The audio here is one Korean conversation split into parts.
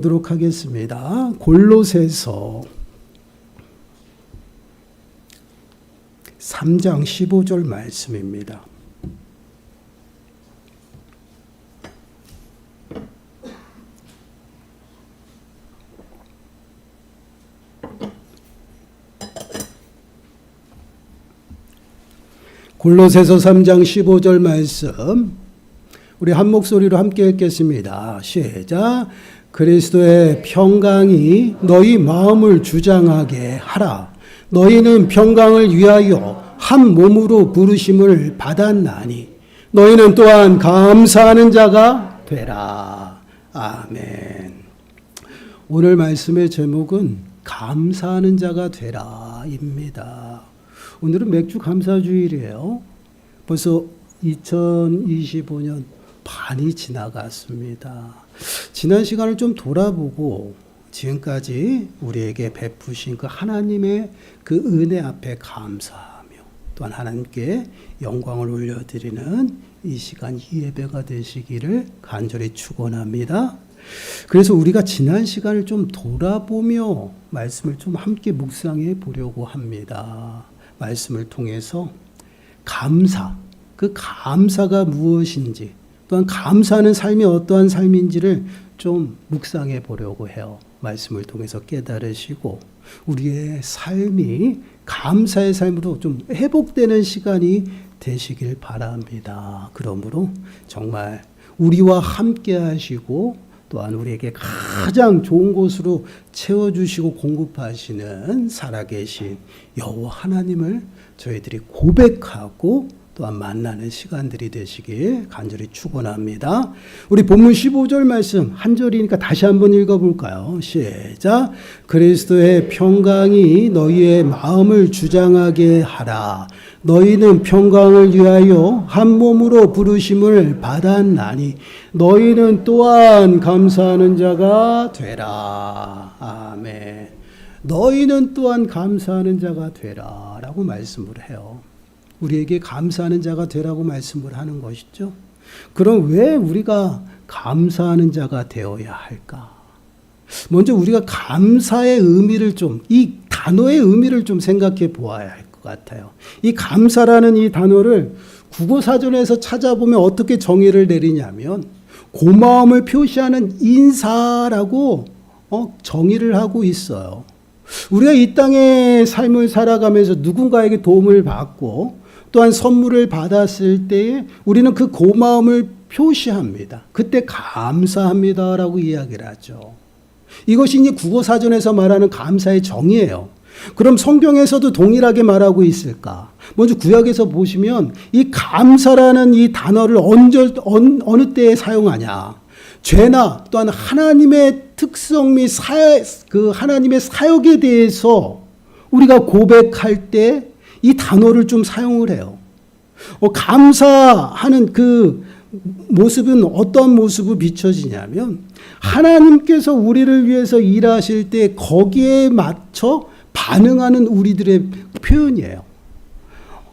보도록 하겠습니다. 골로새서 3장 15절 말씀입니다. 골로새서 3장 15절 말씀 우리 한 목소리로 함께 읽겠습니다. 시작. 그리스도의 평강이 너희 마음을 주장하게 하라. 너희는 평강을 위하여 한 몸으로 부르심을 받았나니 너희는 또한 감사하는 자가 되라. 아멘. 오늘 말씀의 제목은 감사하는 자가 되라입니다. 오늘은 맥주 감사주일이에요. 벌써 2025년 반이 지나갔습니다. 지난 시간을 좀 돌아보고 지금까지 우리에게 베푸신 그 하나님의 그 은혜 앞에 감사하며 또한 하나님께 영광을 올려드리는 이 시간 이 예배가 되시기를 간절히 축원합니다. 그래서 우리가 지난 시간을 좀 돌아보며 말씀을 좀 함께 묵상해 보려고 합니다. 말씀을 통해서 감사, 그 감사가 무엇인지 또한 감사하는 삶이 어떠한 삶인지를 좀 묵상해 보려고 해요. 말씀을 통해서 깨달으시고 우리의 삶이 감사의 삶으로 좀 회복되는 시간이 되시길 바랍니다. 그러므로 정말 우리와 함께 하시고 또한 우리에게 가장 좋은 곳으로 채워주시고 공급하시는 살아계신 여호와 하나님을 저희들이 고백하고 또한 만나는 시간들이 되시길 간절히 축원합니다. 우리 본문 15절 말씀 한 절이니까 다시 한번 읽어 볼까요? 시작. 그리스도의 평강이 너희의 마음을 주장하게 하라. 너희는 평강을 위하여 한 몸으로 부르심을 받았나니 너희는 또한 감사하는 자가 되라. 아멘. 너희는 또한 감사하는 자가 되라라고 말씀을 해요. 우리에게 감사하는 자가 되라고 말씀을 하는 것이죠. 그럼 왜 우리가 감사하는 자가 되어야 할까? 먼저 우리가 감사의 의미를 좀, 이 단어의 의미를 좀 생각해 보아야 할 것 같아요. 이 감사라는 이 단어를 국어사전에서 찾아보면 어떻게 정의를 내리냐면, 고마움을 표시하는 인사라고 어, 정의를 하고 있어요. 우리가 이 땅의 삶을 살아가면서 누군가에게 도움을 받고 또한 선물을 받았을 때에 우리는 그 고마움을 표시합니다. 그때 감사합니다라고 이야기를 하죠. 이것이 이제 국어사전에서 말하는 감사의 정의예요. 그럼 성경에서도 동일하게 말하고 있을까? 먼저 구약에서 보시면 이 감사라는 이 단어를 언제, 어느 때에 사용하냐? 죄나 또한 하나님의 특성 및 사, 그 하나님의 사역에 대해서 우리가 고백할 때 이 단어를 좀 사용을 해요. 어, 감사하는 그 모습은 어떤 모습을 비춰지냐면 하나님께서 우리를 위해서 일하실 때 거기에 맞춰 반응하는 우리들의 표현이에요.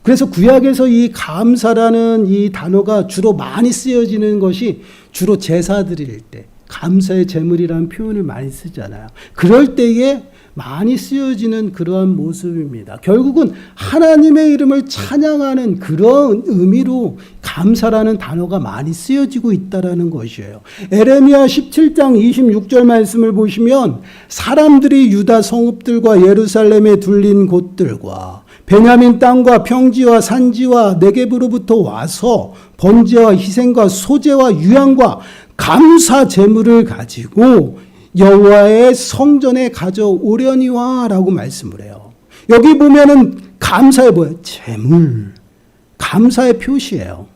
그래서 구약에서 이 감사라는 이 단어가 주로 많이 쓰여지는 것이 주로 제사 드릴 때 감사의 제물이라는 표현을 많이 쓰잖아요. 그럴 때에 많이 쓰여지는 그러한 모습입니다. 결국은 하나님의 이름을 찬양하는 그런 의미로 감사라는 단어가 많이 쓰여지고 있다라는 것이에요. 에레미야 17장 26절 말씀을 보시면 사람들이 유다 성읍들과 예루살렘에 둘린 곳들과 베냐민 땅과 평지와 산지와 내게부로부터 와서 번제와 희생과 소제와 유향과 감사 제물을 가지고 여호와의 성전에 가져오려니와라고 말씀을 해요. 여기 보면은 감사의 뭐예요? 제물. 감사의 표시예요.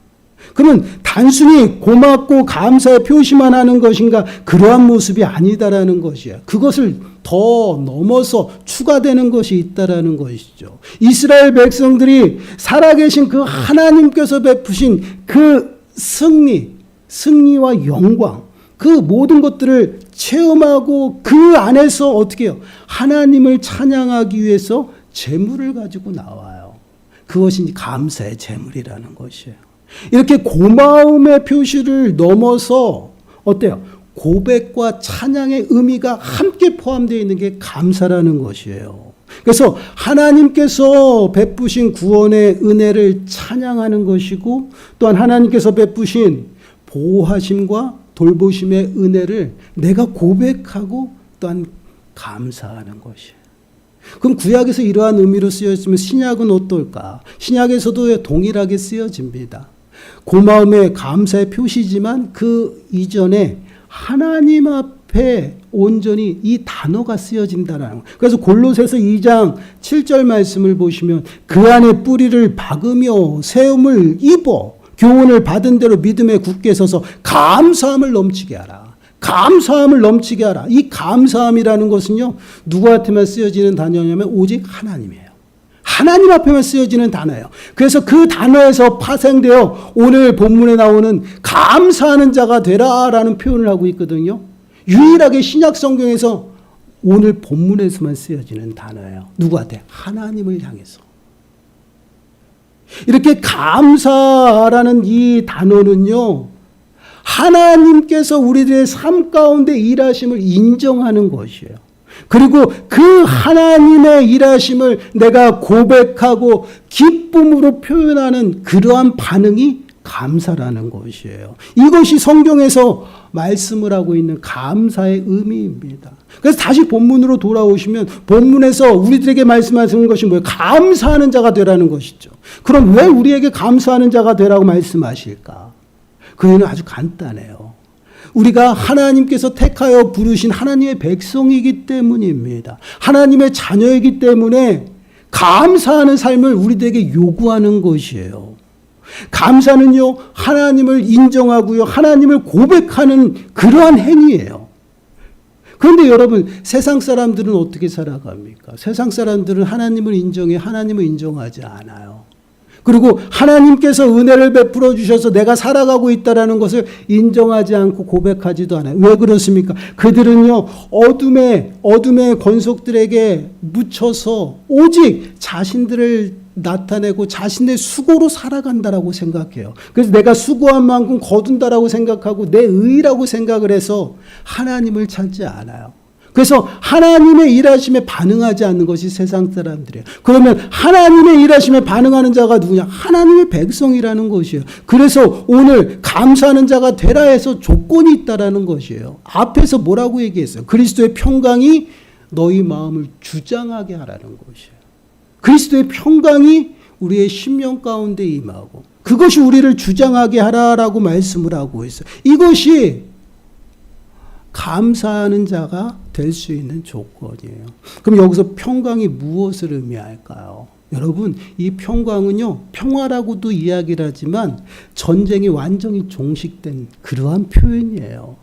그러면 단순히 고맙고 감사의 표시만 하는 것인가? 그러한 모습이 아니다라는 것이야. 그것을 더 넘어서 추가되는 것이 있다라는 것이죠. 이스라엘 백성들이 살아계신 그 하나님께서 베푸신 그 승리, 승리와 영광, 그 모든 것들을 체험하고 그 안에서 어떻게 해요? 하나님을 찬양하기 위해서 재물을 가지고 나와요. 그것이 감사의 재물이라는 것이에요. 이렇게 고마움의 표시를 넘어서 어때요? 고백과 찬양의 의미가 함께 포함되어 있는 게 감사라는 것이에요. 그래서 하나님께서 베푸신 구원의 은혜를 찬양하는 것이고 또한 하나님께서 베푸신 보호하심과 돌보심의 은혜를 내가 고백하고 또한 감사하는 것이에요. 그럼 구약에서 이러한 의미로 쓰여있으면 신약은 어떨까? 신약에서도 동일하게 쓰여집니다. 고마움의 감사의 표시지만 그 이전에 하나님 앞에 온전히 이 단어가 쓰여진다는 거. 그래서 골로새서 2장 7절 말씀을 보시면 그 안에 뿌리를 박으며 세움을 입어 교훈을 받은 대로 믿음에 굳게 서서 감사함을 넘치게 하라. 감사함을 넘치게 하라. 이 감사함이라는 것은요, 누구한테만 쓰여지는 단어냐면 오직 하나님이에요. 하나님 앞에만 쓰여지는 단어예요. 그래서 그 단어에서 파생되어 오늘 본문에 나오는 감사하는 자가 되라라는 표현을 하고 있거든요. 유일하게 신약 성경에서 오늘 본문에서만 쓰여지는 단어예요. 누구한테? 하나님을 향해서. 이렇게 감사라는 이 단어는요, 하나님께서 우리들의 삶 가운데 일하심을 인정하는 것이에요. 그리고 그 하나님의 일하심을 내가 고백하고 기쁨으로 표현하는 그러한 반응이 감사라는 것이에요. 이것이 성경에서 말씀을 하고 있는 감사의 의미입니다. 그래서 다시 본문으로 돌아오시면 본문에서 우리들에게 말씀하시는 것이 뭐예요? 감사하는 자가 되라는 것이죠. 그럼 왜 우리에게 감사하는 자가 되라고 말씀하실까? 그 이유는 아주 간단해요. 우리가 하나님께서 택하여 부르신 하나님의 백성이기 때문입니다. 하나님의 자녀이기 때문에 감사하는 삶을 우리들에게 요구하는 것이에요. 감사는요, 하나님을 인정하고요, 하나님을 고백하는 그러한 행위예요. 그런데 여러분, 세상 사람들은 어떻게 살아갑니까? 세상 사람들은 하나님을 인정해, 하나님을 인정하지 않아요. 그리고 하나님께서 은혜를 베풀어 주셔서 내가 살아가고 있다라는 것을 인정하지 않고 고백하지도 않아요. 왜 그렇습니까? 그들은요 어둠의 어둠의 권속들에게 묻혀서 오직 자신들을 나타내고 자신의 수고로 살아간다라고 생각해요. 그래서 내가 수고한 만큼 거둔다라고 생각하고 내 의라고 생각을 해서 하나님을 찾지 않아요. 그래서 하나님의 일하심에 반응하지 않는 것이 세상 사람들이에요. 그러면 하나님의 일하심에 반응하는 자가 누구냐? 하나님의 백성이라는 것이에요. 그래서 오늘 감사하는 자가 되라 해서 조건이 있다라는 것이에요. 앞에서 뭐라고 얘기했어요? 그리스도의 평강이 너희 마음을 주장하게 하라는 것이에요. 그리스도의 평강이 우리의 심령 가운데 임하고 그것이 우리를 주장하게 하라라고 말씀을 하고 있어요. 이것이 감사하는 자가 될 수 있는 조건이에요. 그럼 여기서 평강이 무엇을 의미할까요? 여러분, 이 평강은요, 평화라고도 이야기를 하지만 전쟁이 완전히 종식된 그러한 표현이에요.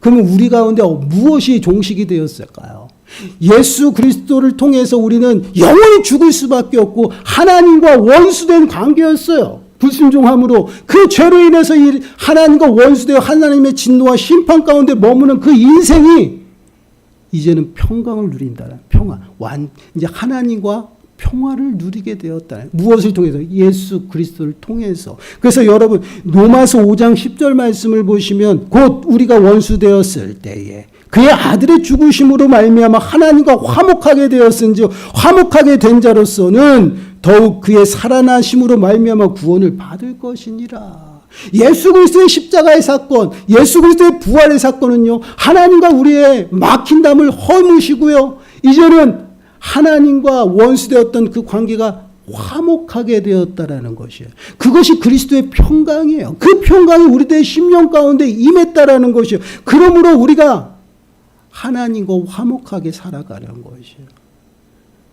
그러면 우리 가운데 무엇이 종식이 되었을까요? 예수 그리스도를 통해서 우리는 영원히 죽을 수밖에 없고 하나님과 원수된 관계였어요. 불순종함으로 그 죄로 인해서 하나님과 원수되어 하나님의 진노와 심판 가운데 머무는 그 인생이 이제는 평강을 누린다는 평화 완 이제 하나님과 평화를 누리게 되었다. 무엇을 통해서? 예수 그리스도를 통해서. 그래서 여러분 로마서 5장 10절 말씀을 보시면 곧 우리가 원수 되었을 때에 그의 아들의 죽으심으로 말미암아 하나님과 화목하게 되었은지 화목하게 된 자로서는 더욱 그의 살아나심으로 말미암아 구원을 받을 것이니라. 예수 그리스도의 십자가의 사건, 예수 그리스도의 부활의 사건은요. 하나님과 우리의 막힌 담을 허무시고요. 이제는 하나님과 원수되었던 그 관계가 화목하게 되었다라는 것이에요. 그것이 그리스도의 평강이에요. 그 평강이 우리들의 심령 가운데 임했다라는 것이에요. 그러므로 우리가 하나님과 화목하게 살아가는 것이에요.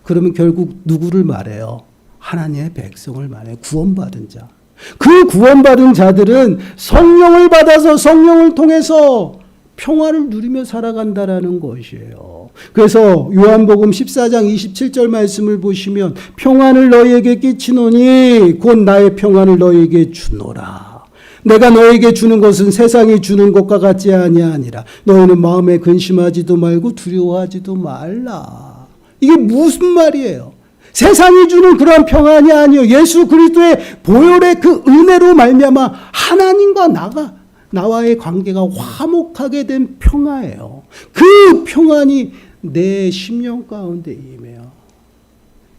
그러면 결국 누구를 말해요? 하나님의 백성을 말해 구원받은 자. 그 구원받은 자들은 성령을 받아서 성령을 통해서 평화를 누리며 살아간다라는 것이에요. 그래서 요한복음 14장 27절 말씀을 보시면 평안을 너희에게 끼치노니 곧 나의 평안을 너희에게 주노라. 내가 너에게 주는 것은 세상이 주는 것과 같지 아니하니라. 너희는 마음에 근심하지도 말고 두려워하지도 말라. 이게 무슨 말이에요? 세상이 주는 그런 평안이 아니요 예수 그리스도의 보혈의 그 은혜로 말미암아 하나님과 나가 나와의 관계가 화목하게 된 평화예요. 그 평안이 내 심령 가운데 임해요.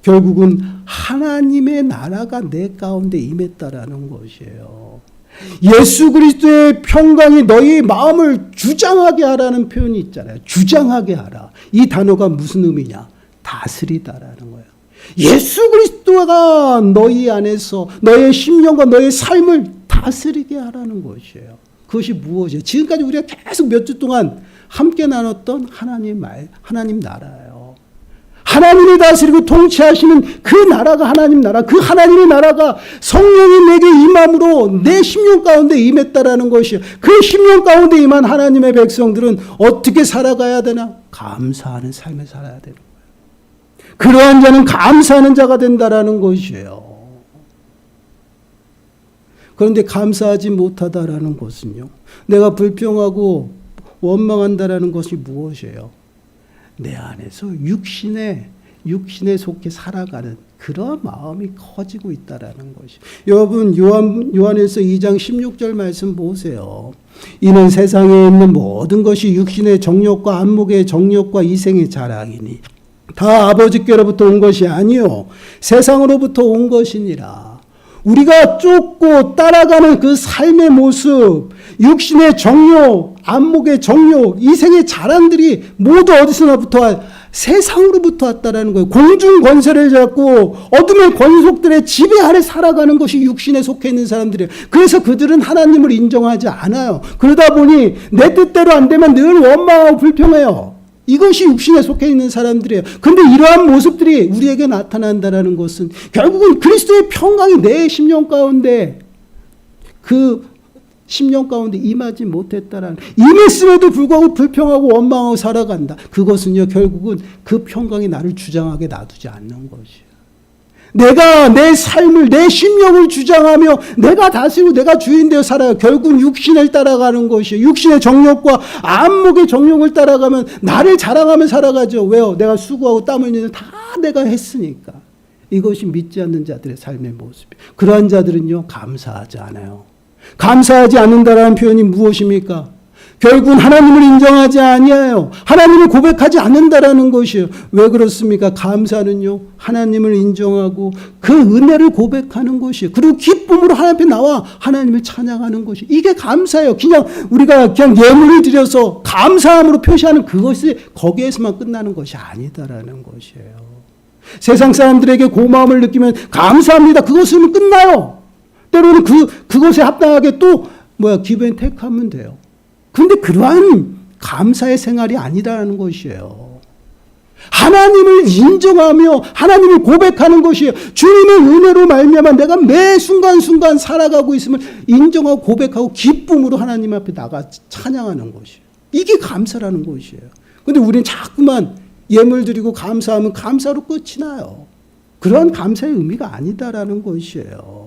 결국은 하나님의 나라가 내 가운데 임했다라는 것이에요. 예수 그리스도의 평강이 너희 마음을 주장하게 하라는 표현이 있잖아요. 주장하게 하라. 이 단어가 무슨 의미냐? 다스리다라는 거예요. 예수 그리스도가 너희 안에서 너의 심령과 너의 삶을 다스리게 하라는 것이에요. 그것이 무엇이에요? 지금까지 우리가 계속 몇 주 동안 함께 나눴던 하나님 말, 하나님 나라예요. 하나님이 다스리고 통치하시는 그 나라가 하나님 나라, 그 하나님의 나라가 성령이 내게 임함으로 내 심령 가운데 임했다라는 것이에요. 그 심령 가운데 임한 하나님의 백성들은 어떻게 살아가야 되나? 감사하는 삶을 살아야 되는 거예요. 그러한 자는 감사하는 자가 된다라는 것이에요. 그런데 감사하지 못하다라는 것은요. 내가 불평하고 원망한다라는 것이 무엇이에요? 내 안에서 육신에 육신에 속해 살아가는 그런 마음이 커지고 있다라는 것이. 여러분 요한 요한에서 2장 16절 말씀 보세요. 이는 세상에 있는 모든 것이 육신의 정욕과 안목의 정욕과 이생의 자랑이니 다 아버지께로부터 온 것이 아니요 세상으로부터 온 것이니라. 우리가 쫓고 따라가는 그 삶의 모습, 육신의 정욕, 안목의 정욕, 이생의 자랑들이 모두 어디서나부터 세상으로부터 왔다라는 거예요. 공중 권세를 잡고 어둠의 권속들의 지배 아래 살아가는 것이 육신에 속해 있는 사람들이에요. 그래서 그들은 하나님을 인정하지 않아요. 그러다 보니 내 뜻대로 안 되면 늘 원망하고 불평해요. 이것이 육신에 속해 있는 사람들이에요. 근데 이러한 모습들이 우리에게 나타난다라는 것은 결국은 그리스도의 평강이 내 심령 가운데 그 심령 가운데 임하지 못했다라는 임했음에도 불구하고 불평하고 원망하고 살아간다. 그것은요 결국은 그 평강이 나를 주장하게 놔두지 않는 것이에요. 내가 내 삶을 내 심령을 주장하며 내가 다스리고 내가 주인 되어 살아요. 결국 육신을 따라가는 것이에요. 육신의 정욕과 안목의 정욕을 따라가면 나를 자랑하며 살아가죠. 왜요? 내가 수고하고 땀 흘리는 다 내가 했으니까. 이것이 믿지 않는 자들의 삶의 모습이에요. 그러한 자들은요 감사하지 않아요. 감사하지 않는다라는 표현이 무엇입니까? 결국은 하나님을 인정하지 아니하여 하나님을 고백하지 않는다라는 것이에요. 왜 그렇습니까? 감사는요. 하나님을 인정하고 그 은혜를 고백하는 것이에요. 그리고 기쁨으로 하나님 앞에 나와 하나님을 찬양하는 것이 이게 감사예요. 그냥 우리가 그냥 예물을 드려서 감사함으로 표시하는 그것이 거기에서만 끝나는 것이 아니다라는 것이에요. 세상 사람들에게 고마움을 느끼면 감사합니다. 그것으로 끝나요. 때로는 그 그것에 합당하게 또 뭐야 기브앤 택하면 돼요. 근데 그러한 감사의 생활이 아니라는 것이에요. 하나님을 인정하며 하나님을 고백하는 것이에요. 주님의 은혜로 말미암아 내가 매 순간순간 살아가고 있음을 인정하고 고백하고 기쁨으로 하나님 앞에 나가 찬양하는 것이에요. 이게 감사라는 것이에요. 근데 우리는 자꾸만 예물 드리고 감사하면 감사로 끝이 나요. 그런 감사의 의미가 아니다라는 것이에요.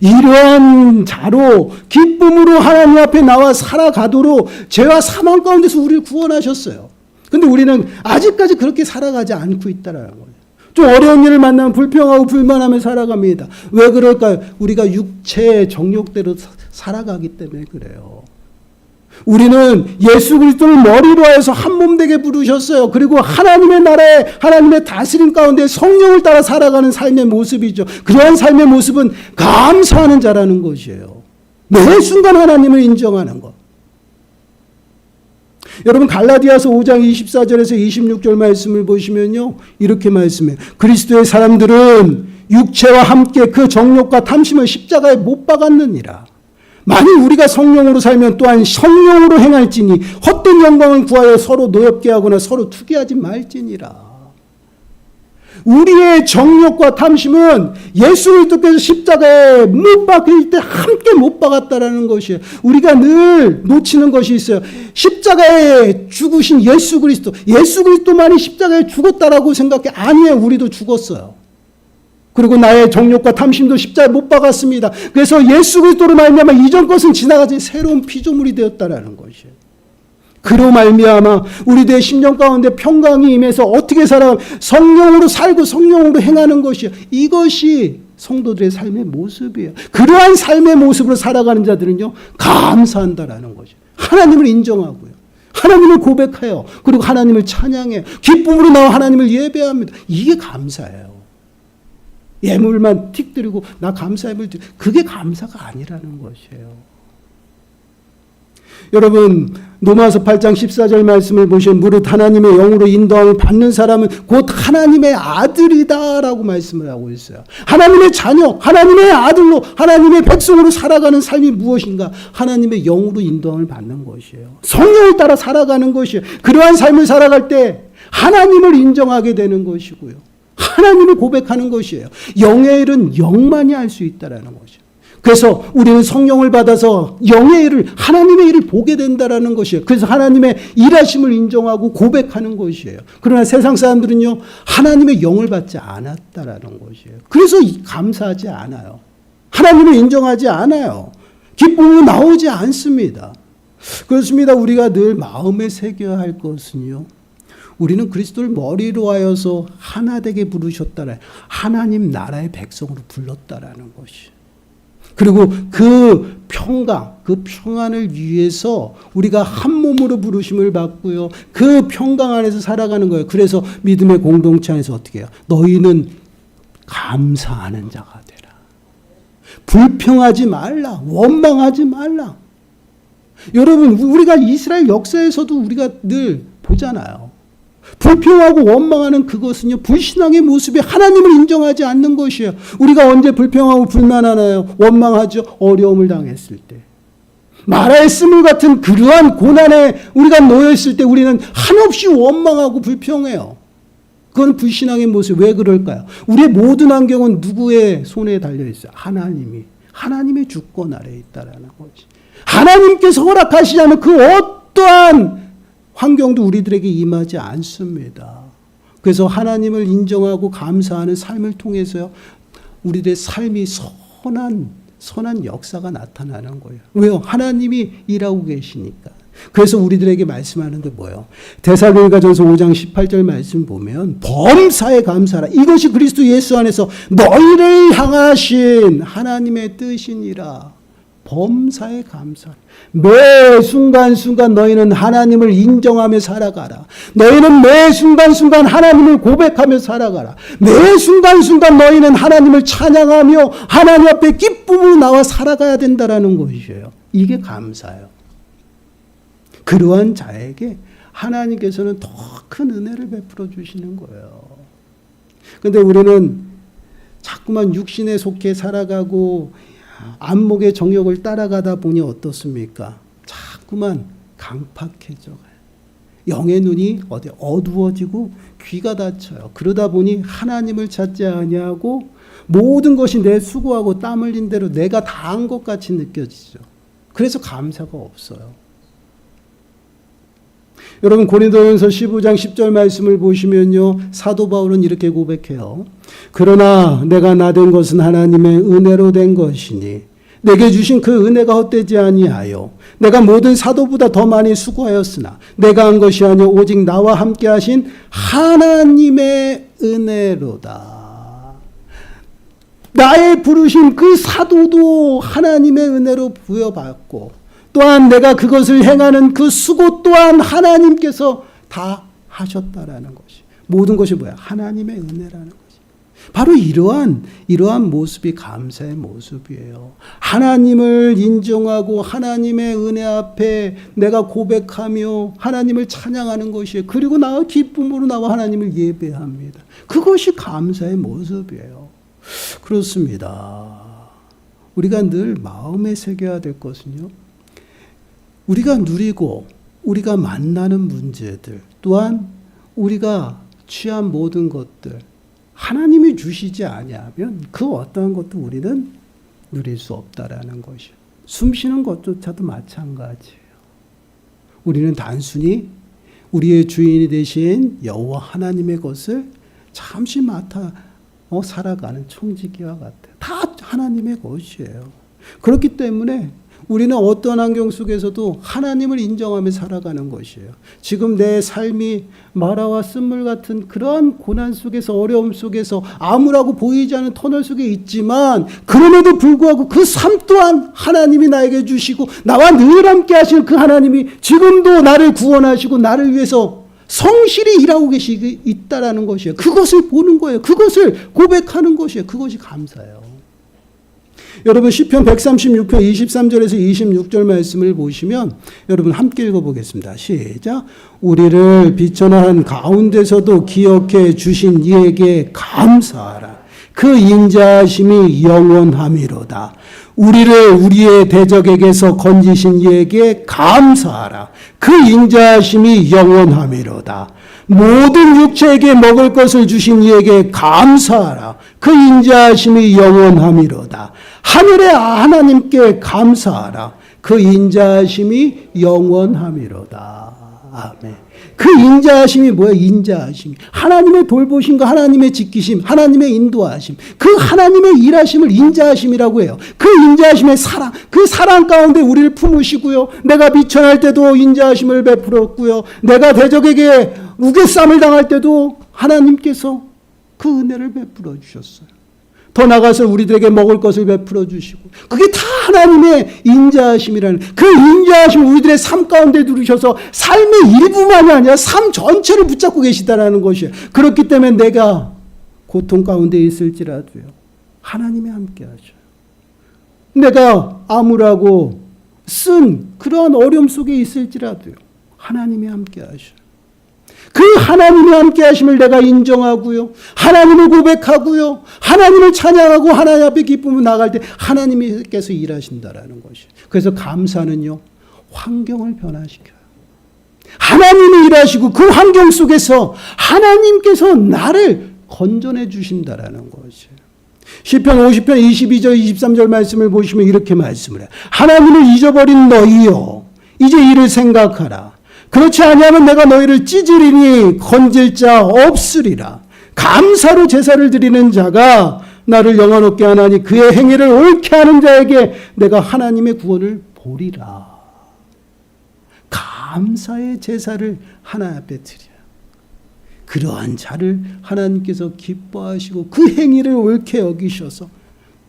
이러한 자로 기쁨으로 하나님 앞에 나와 살아가도록 죄와 사망 가운데서 우리를 구원하셨어요. 근데 우리는 아직까지 그렇게 살아가지 않고 있다라는 거예요. 좀 어려운 일을 만나면 불평하고 불만하며 살아갑니다. 왜 그럴까요? 우리가 육체의 정욕대로 사- 살아가기 때문에 그래요. 우리는 예수 그리스도를 머리로 해서 한 몸 되게 부르셨어요. 그리고 하나님의 나라에 하나님의 다스림 가운데 성령을 따라 살아가는 삶의 모습이죠. 그러한 삶의 모습은 감사하는 자라는 것이에요. 매 순간 하나님을 인정하는 것. 여러분 갈라디아서 5장 24절에서 26절 말씀을 보시면요. 이렇게 말씀해요. 그리스도의 사람들은 육체와 함께 그 정욕과 탐심을 십자가에 못 박았느니라. 만일 우리가 성령으로 살면 또한 성령으로 행할지니 헛된 영광을 구하여 서로 노엽게 하거나 서로 투기하지 말지니라. 우리의 정욕과 탐심은 예수 그리스도께서 십자가에 못 박힐 때 함께 못 박았다라는 것이에요. 우리가 늘 놓치는 것이 있어요. 십자가에 죽으신 예수 그리스도, 예수 그리스도만이 십자가에 죽었다라고 생각해. 아니에요. 우리도 죽었어요. 그리고 나의 정욕과 탐심도 십자가에 못 박았습니다. 그래서 예수 그리스도로 말미암아 이전 것은 지나가지 새로운 피조물이 되었다라는 것이에요. 그로 말미암아 우리들의 심령 가운데 평강이 임해서 어떻게 살아 성령으로 살고 성령으로 행하는 것이요. 이것이 성도들의 삶의 모습이에요. 그러한 삶의 모습으로 살아가는 자들은요, 감사한다라는 거죠. 하나님을 인정하고요. 하나님을 고백해요. 그리고 하나님을 찬양해요. 기쁨으로 나와 하나님을 예배합니다. 이게 감사예요. 예물만 틱 드리고 나 감사함을 드리 그게 감사가 아니라는 것이에요. 여러분 로마서 8장 14절 말씀을 보시면 무릇 하나님의 영으로 인도함을 받는 사람은 곧 하나님의 아들이다라고 말씀을 하고 있어요. 하나님의 자녀, 하나님의 아들로 하나님의 백성으로 살아가는 삶이 무엇인가? 하나님의 영으로 인도함을 받는 것이에요. 성령을 따라 살아가는 것이에요. 그러한 삶을 살아갈 때 하나님을 인정하게 되는 것이고요. 하나님을 고백하는 것이에요. 영의 일은 영만이 할수 있다라는 것이에요. 그래서 우리는 성령을 받아서 영의 일을 하나님의 일을 보게 된다라는 것이에요. 그래서 하나님의 일하심을 인정하고 고백하는 것이에요. 그러나 세상 사람들은요 하나님의 영을 받지 않았다라는 것이에요. 그래서 감사하지 않아요. 하나님을 인정하지 않아요. 기쁨이 나오지 않습니다. 그렇습니다. 우리가 늘 마음에 새겨야 할 것은요. 우리는 그리스도를 머리로 하여서 하나 되게 부르셨다라 하나님 나라의 백성으로 불렀다라는 것이. 그리고 그 평강, 그 평안을 위해서 우리가 한 몸으로 부르심을 받고요. 그 평강 안에서 살아가는 거예요. 그래서 믿음의 공동체 안에서 어떻게 해요? 너희는 감사하는 자가 되라. 불평하지 말라. 원망하지 말라. 여러분, 우리가 이스라엘 역사에서도 우리가 늘 보잖아요. 불평하고 원망하는 그것은요, 불신앙의 모습이 하나님을 인정하지 않는 것이에요. 우리가 언제 불평하고 불만하나요? 원망하죠? 어려움을 당했을 때. 마라의 스물 같은 그러한 고난에 우리가 놓여있을 때 우리는 한없이 원망하고 불평해요. 그건 불신앙의 모습. 왜 그럴까요? 우리의 모든 환경은 누구의 손에 달려있어요? 하나님이. 하나님의 주권 아래에 있다라는 거지. 하나님께서 허락하시지 않은 그 어떠한 환경도 우리들에게 임하지 않습니다. 그래서 하나님을 인정하고 감사하는 삶을 통해서요, 우리들의 삶이 선한, 선한 역사가 나타나는 거예요. 왜요? 하나님이 일하고 계시니까. 그래서 우리들에게 말씀하는 게 뭐예요? 대사로니가 전서 5장 18절 말씀 보면 범사에 감사라. 이것이 그리스도 예수 안에서 너희를 향하신 하나님의 뜻이니라. 범사에 감사. 매 순간순간 너희는 하나님을 인정하며 살아가라. 너희는 매 순간순간 하나님을 고백하며 살아가라. 매 순간순간 너희는 하나님을 찬양하며 하나님 앞에 기쁨으로 나와 살아가야 된다라는 것이에요. 이게 감사예요. 그러한 자에게 하나님께서는 더 큰 은혜를 베풀어 주시는 거예요. 근데 우리는 자꾸만 육신에 속해 살아가고 안목의 정욕을 따라가다 보니 어떻습니까? 자꾸만 강팍해져 가요. 영의 눈이 어디 어두워지고 귀가 닫혀요. 그러다 보니 하나님을 찾지 아니하고 모든 것이 내 수고하고 땀 흘린 대로 내가 다 한 것 같이 느껴지죠. 그래서 감사가 없어요. 여러분 고린도전서 15장 10절 말씀을 보시면요. 사도 바울은 이렇게 고백해요. 그러나 내가 나 된 것은 하나님의 은혜로 된 것이니 내게 주신 그 은혜가 헛되지 아니하여 내가 모든 사도보다 더 많이 수고하였으나 내가 한 것이 아니요 오직 나와 함께 하신 하나님의 은혜로다. 나의 부르심 그 사도도 하나님의 은혜로 부여받고 또한 내가 그것을 행하는 그 수고 또한 하나님께서 다 하셨다라는 것이 모든 것이 뭐야? 하나님의 은혜라는 것이. 바로 이러한 이러한 모습이 감사의 모습이에요. 하나님을 인정하고 하나님의 은혜 앞에 내가 고백하며 하나님을 찬양하는 것이에요. 그리고 나와 기쁨으로 나와 하나님을 예배합니다. 그것이 감사의 모습이에요. 그렇습니다. 우리가 늘 마음에 새겨야 될 것은요. 우리가 누리고 우리가 만나는 문제들 또한 우리가 취한 모든 것들 하나님이 주시지 아니하면 그 어떠한 것도 우리는 누릴 수 없다라는 것이요. 숨 쉬는 것조차도 마찬가지예요. 우리는 단순히 우리의 주인이 되신 여호와 하나님의 것을 잠시 맡아 어, 살아가는 청지기와 같아요. 다 하나님의 것이에요. 그렇기 때문에 우리는 어떤 환경 속에서도 하나님을 인정하며 살아가는 것이에요. 지금 내 삶이 마라와 쓴물 같은 그러한 고난 속에서 어려움 속에서 아무라고 보이지 않는 터널 속에 있지만 그럼에도 불구하고 그 삶 또한 하나님이 나에게 주시고 나와 늘 함께 하실 그 하나님이 지금도 나를 구원하시고 나를 위해서 성실히 일하고 계시고 있다라는 것이에요. 그것을 보는 거예요. 그것을 고백하는 것이에요. 그것이 감사예요. 여러분 시편 136편 23절에서 26절 말씀을 보시면 여러분 함께 읽어보겠습니다. 시작. 우리를 비천한 가운데서도 기억해 주신 이에게 감사하라. 그 인자하심이 영원함이로다. 우리를 우리의 대적에게서 건지신 이에게 감사하라. 그 인자하심이 영원함이로다. 모든 육체에게 먹을 것을 주신 이에게 감사하라. 그 인자하심이 영원함이로다. 하늘의 하나님께 감사하라. 그 인자하심이 영원함이로다. 아멘. 그 인자하심이 뭐야? 인자하심. 하나님의 돌보심과 하나님의 지키심, 하나님의 인도하심. 그 하나님의 일하심을 인자하심이라고 해요. 그 인자하심의 사랑, 그 사랑 가운데 우리를 품으시고요. 내가 비천할 때도 인자하심을 베풀었고요. 내가 대적에게 우겨쌈을 당할 때도 하나님께서 그 은혜를 베풀어 주셨어요. 더 나가서 우리들에게 먹을 것을 베풀어 주시고 그게 다 하나님의 인자하심이라는 그 인자하심 우리들의 삶 가운데 두르셔서 삶의 일부만이 아니라 삶 전체를 붙잡고 계시다라는 것이에요. 그렇기 때문에 내가 고통 가운데 있을지라도요. 하나님이 함께 하셔요. 내가 암울하고 쓴 그러한 어려움 속에 있을지라도요. 하나님이 함께 하셔요. 그 하나님이 함께 하심을 내가 인정하고요. 하나님을 고백하고요. 하나님을 찬양하고 하나님 앞에 기쁨을 나갈 때 하나님께서 일하신다라는 것이에요. 그래서 감사는요. 환경을 변화시켜요. 하나님이 일하시고 그 환경 속에서 하나님께서 나를 건져내 주신다라는 것이에요. 시편 50편 22절 23절 말씀을 보시면 이렇게 말씀을 해요. 하나님을 잊어버린 너희여 이제 이를 생각하라. 그렇지 아니하면 내가 너희를 찢으리니 건질 자 없으리라. 감사로 제사를 드리는 자가 나를 영원롭게 하나니 그의 행위를 옳게 하는 자에게 내가 하나님의 구원을 보리라. 감사의 제사를 하나님 앞에 드려. 그러한 자를 하나님께서 기뻐하시고 그 행위를 옳게 여기셔서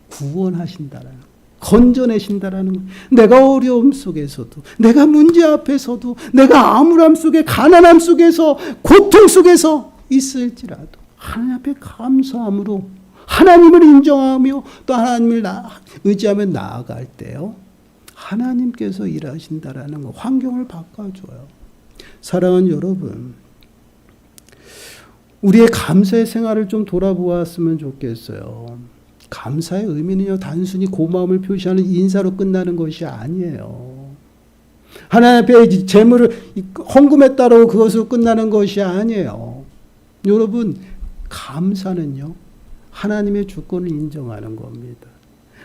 구원하신다라는 건져내신다라는 것. 내가 어려움 속에서도, 내가 문제 앞에서도, 내가 암울함 속에, 가난함 속에서, 고통 속에서 있을지라도 하나님 앞에 감사함으로 하나님을 인정하며 또 하나님을 나, 의지하며 나아갈 때요. 하나님께서 일하신다라는 것, 환경을 바꿔줘요. 사랑하는 여러분, 우리의 감사의 생활을 좀 돌아보았으면 좋겠어요. 감사의 의미는요, 단순히 고마움을 표시하는 인사로 끝나는 것이 아니에요. 하나님 앞에 재물을 헌금했다고 그것으로 끝나는 것이 아니에요. 여러분, 감사는요, 하나님의 주권을 인정하는 겁니다.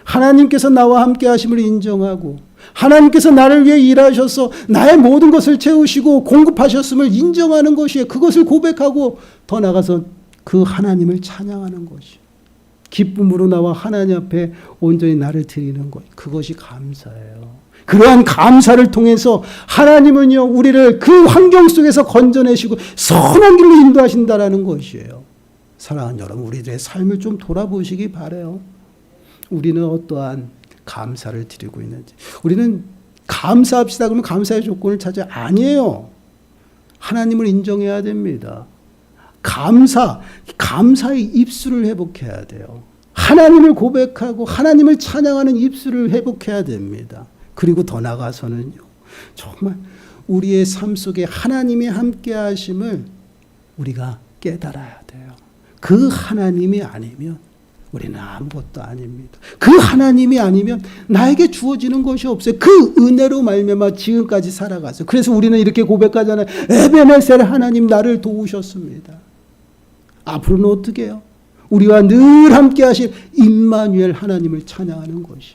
하나님께서 나와 함께 하심을 인정하고, 하나님께서 나를 위해 일하셔서 나의 모든 것을 채우시고 공급하셨음을 인정하는 것이에요. 그것을 고백하고 더 나가서 그 하나님을 찬양하는 것이에요. 기쁨으로 나와 하나님 앞에 온전히 나를 드리는 것. 그것이 감사예요. 그러한 감사를 통해서 하나님은요, 우리를 그 환경 속에서 건져내시고 선한 길로 인도하신다라는 것이에요. 사랑하는 여러분, 우리들의 삶을 좀 돌아보시기 바래요. 우리는 어떠한 감사를 드리고 있는지. 우리는 감사합시다 그러면 감사의 조건을 찾아 아니에요. 하나님을 인정해야 됩니다. 감사, 감사의 입술을 회복해야 돼요. 하나님을 고백하고 하나님을 찬양하는 입술을 회복해야 됩니다. 그리고 더 나가서는요. 정말 우리의 삶 속에 하나님이 함께 하심을 우리가 깨달아야 돼요. 그 하나님이 아니면 우리는 아무것도 아닙니다. 그 하나님이 아니면 나에게 주어지는 것이 없어요. 그 은혜로 말미암아 지금까지 살아가서 그래서 우리는 이렇게 고백하잖아요. 에베네셀 하나님 나를 도우셨습니다. 앞으로는 어떻게 해요? 우리와 늘 함께 하실 임마누엘 하나님을 찬양하는 것이.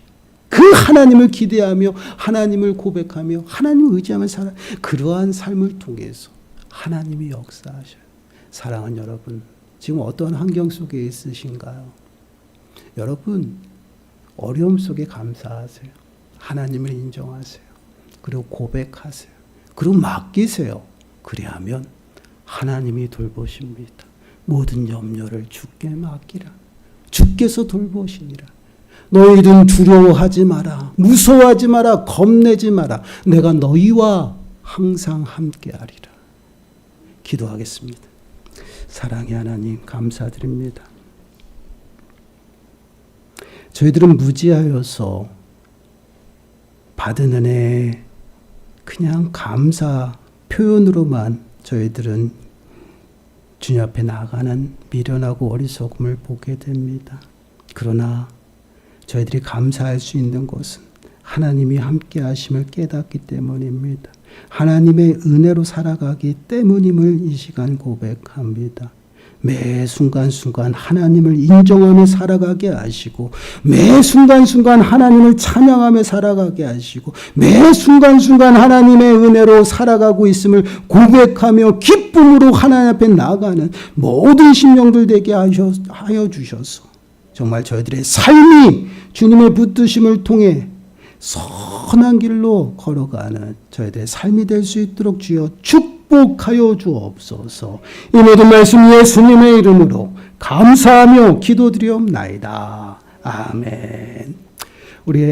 그 하나님을 기대하며 하나님을 고백하며 하나님을 의지하며 살아 그러한 삶을 통해서 하나님이 역사하셔요. 사랑하는 여러분, 지금 어떤 환경 속에 있으신가요? 여러분, 어려움 속에 감사하세요. 하나님을 인정하세요. 그리고 고백하세요. 그리고 맡기세요. 그리하면 하나님이 돌보십니다. 모든 염려를 주께 맡기라. 주께서 돌보시니라. 너희들은 두려워하지 마라. 무서워하지 마라. 겁내지 마라. 내가 너희와 항상 함께하리라. 기도하겠습니다. 사랑의 하나님 감사드립니다. 저희들은 무지하여서 받은 은혜 그냥 감사 표현으로만 저희들은 주님 앞에 나가는 미련하고 어리석음을 보게 됩니다. 그러나 저희들이 감사할 수 있는 것은 하나님이 함께 하심을 깨닫기 때문입니다. 하나님의 은혜로 살아가기 때문임을 이 시간 고백합니다. 매 순간순간 하나님을 인정하며 살아가게 하시고 매 순간순간 하나님을 찬양하며 살아가게 하시고 매 순간순간 하나님의 은혜로 살아가고 있음을 고백하며 기쁨으로 하나님 앞에 나가는 모든 심령들 되게 하여 주셔서 정말 저희들의 삶이 주님의 붙드심을 통해 선한 길로 걸어가는 저희들의 삶이 될 수 있도록 주여 축 복하여 주옵소서. 이 모든 말씀 예수님의 이름으로 감사하며 기도드리옵나이다. 아멘. 우리